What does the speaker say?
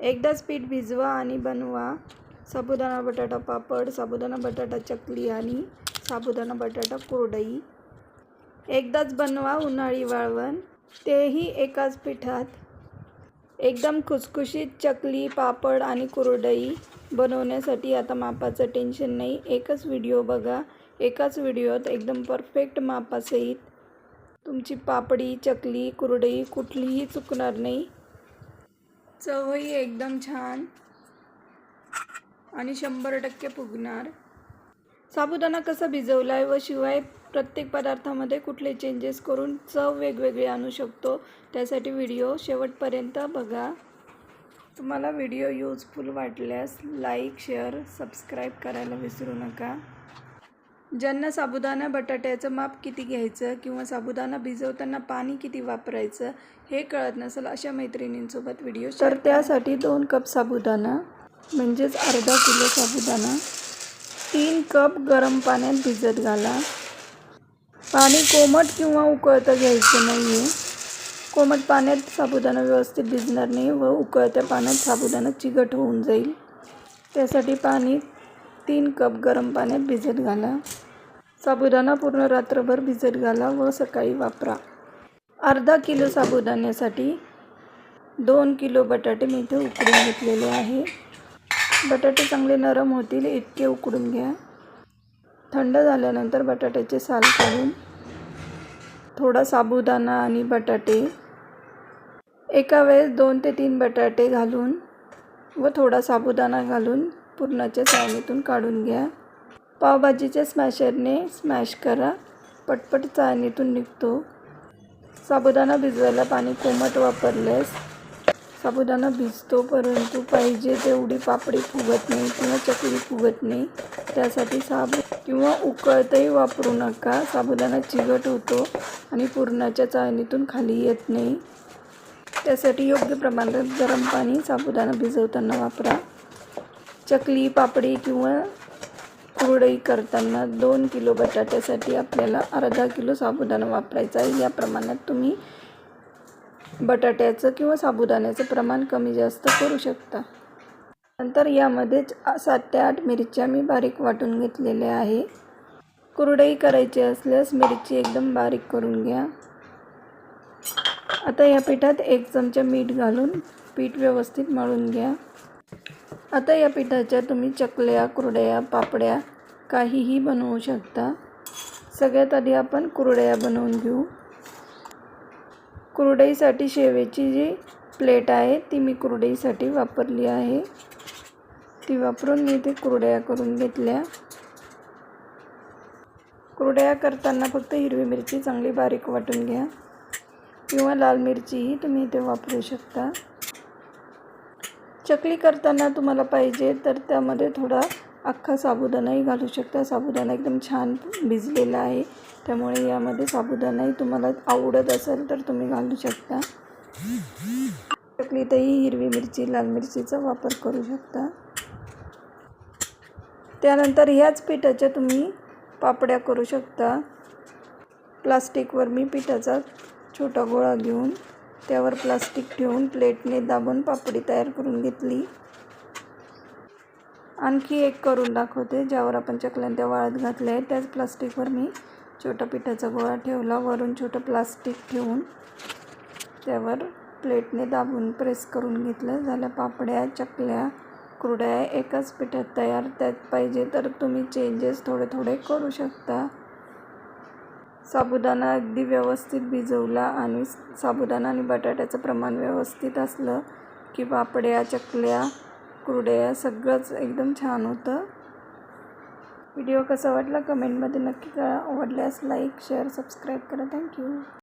एकदाच पीठ भिजवा आणि बनवा. साबुदाणा बटाटा पापड साबुदाणा बटाटा चकली आणि साबुदाणा बटाटा कुरडई. एकदाच बनवा उन्हाळी वाळवण. तेही एकाच पिठात. एकदम खुसखुशीत चकली पापड आणि कुरडई बनवण्यासाठी आता मापाचं टेन्शन नाही. एकच व्हिडिओ बघा. एकाच व्हिडिओत एकदम परफेक्ट मापासहित तुमची पापडी चकली कुरडई कुठलीही चुकणार नाही. चवही एकदम छान. आणि शंभर टक्के फुगणार. साबुदाणा कसा भिजवला आहे व शिवाय प्रत्येक पदार्थामध्ये कुठले चेंजेस करून चव वेगवेगळी आणू शकतो त्यासाठी व्हिडिओ शेवटपर्यंत बघा. तुम्हाला व्हिडिओ यूजफुल वाटल्यास लाईक शेअर सबस्क्राईब करायला विसरू नका. ज्यांना साबुदाणा बटाट्याचं माप किती घ्यायचं किंवा साबुदाणा भिजवताना पाणी किती वापरायचं हे कळत नसेल अशा मैत्रिणींसोबत व्हिडिओ तर त्यासाठी दोन कप साबुदाणा म्हणजेच अर्धा किलो साबुदाणा तीन कप गरम पाण्यात भिजत घाला. पाणी कोमट किंवा उकळतं घ्यायचं नाही आहे कोमट पाण्यात साबुदाणा व्यवस्थित भिजणार नाही व उकळत्या पाण्यात साबुदाणा चिकट होऊन जाईल. त्यासाठी पाणी तीन कप गरम पाण्यात भिजत घाला. साबुदाणा पूर्ण रात्रभर भिजत घाला व सकाळी वापरा. अर्धा किलो साबुदाण्यासाठी दोन किलो बटाटे मी इथे उकडून घेतलेले आहे. बटाटे चांगले नरम होतील इतके उकडून घ्या. थंड झाल्यानंतर बटाट्याचे साल काढून थोडा साबुदाणा आणि बटाटे एका वेळेस दोन ते तीन बटाटे घालून व थोडा साबुदाणा घालून पुरणाच्या सावणीतून काढून घ्या. पावभाजीच्या स्मॅशरने स्मॅश करा. पटपट चाळणीतून निघतो. साबुदाणा भिजवायला पाणी कोमट वापरल्यास साबुदाणा भिजतो परंतु पाहिजे तेवढी पापडी फुगत नाही किंवा चकली फुगत नाही. त्यासाठी साबू किंवा उकळतही वापरू नका. साबुदाणा चिकट होतो आणि पुरणाच्या चाळणीतून खाली येत नाही. त्यासाठी योग्य प्रमाणात गरम पाणी साबुदाणा भिजवताना वापरा. चकली पापडी किंवा कुरडई करताना दोन किलो बटाट्यासाठी आपल्याला अर्धा किलो साबुदाणा वापरायचा आहे. या प्रमाणात तुम्ही बटाट्याचं किंवा साबुदाण्याचं प्रमाण कमी जास्त करू शकता. नंतर यामध्येच सात ते आठ मिरच्या मी बारीक वाटून घेतलेल्या आहे. कुरडई करायची असल्यास मिरची एकदम बारीक करून घ्या. आता या पिठात एक चमचा मीठ घालून पीठ व्यवस्थित मळून घ्या. आता या पिठाच्या तुम्ही चकल्या कुरड्या पापड्या काहीही बनवू शकता. सगळ्यात आधी आपण कुरड्या बनवून घेऊ. कुरडईसाठी शेवेची जी प्लेट आहे ती मी कुरडईसाठी वापरली आहे. ती वापरून मी इथे कुरड्या करून घेतल्या. कुरड्या करताना फक्त हिरवी मिरची चांगली बारीक वाटून घ्या किंवा लाल मिरचीही तुम्ही इथे वापरू शकता. चकली करताना तुम्हाला पाहिजे तर त्यामध्ये थोडा अख्खा साबुदाणाही घालू शकता. साबुदाणा एकदम छान भिजलेला आहे. त्यामुळे यामध्ये साबुदाणाही तुम्हाला आवडत असेल तर तुम्ही घालू शकता. चकलीतही हिरवी मिरची लाल मिरचीचा वापर करू शकता. त्यानंतर ह्याच पिठाच्या तुम्ही पापड्या करू शकता. प्लास्टिकवर मी पिठाचा छोटा गोळा घेऊन त्यावर प्लास्टिक ठेवून प्लेटने दाबून पापडी तयार करून घेतली. आणखी एक करून दाखवते ज्यावर आपण चकल्यांच्या वाळत घातल्या आहेत. त्याच प्लास्टिकवर मी छोटा पिठाचा गोळा ठेवला. वरून छोटं प्लास्टिक ठेवून त्यावर प्लेटने दाबून प्रेस करून घेतलं. झाल्या पापड्या चकल्या कुरड्या एकाच पिठात तयार. त्यात पाहिजे तर तुम्ही चेंजेस थोडे थोडे करू शकता. साबुदाणा अगदी व्यवस्थित भिजवला आणि साबुदाणा आणि बटाट्याचं प्रमाण व्यवस्थित असलं की पापड्या चकल्या कुरड्या सगळंच एकदम छान होतं. व्हिडिओ कसा वाटला कमेंटमध्ये नक्की कळा आवडल्यास लाईक शेअर सबस्क्राईब करा. Thank you.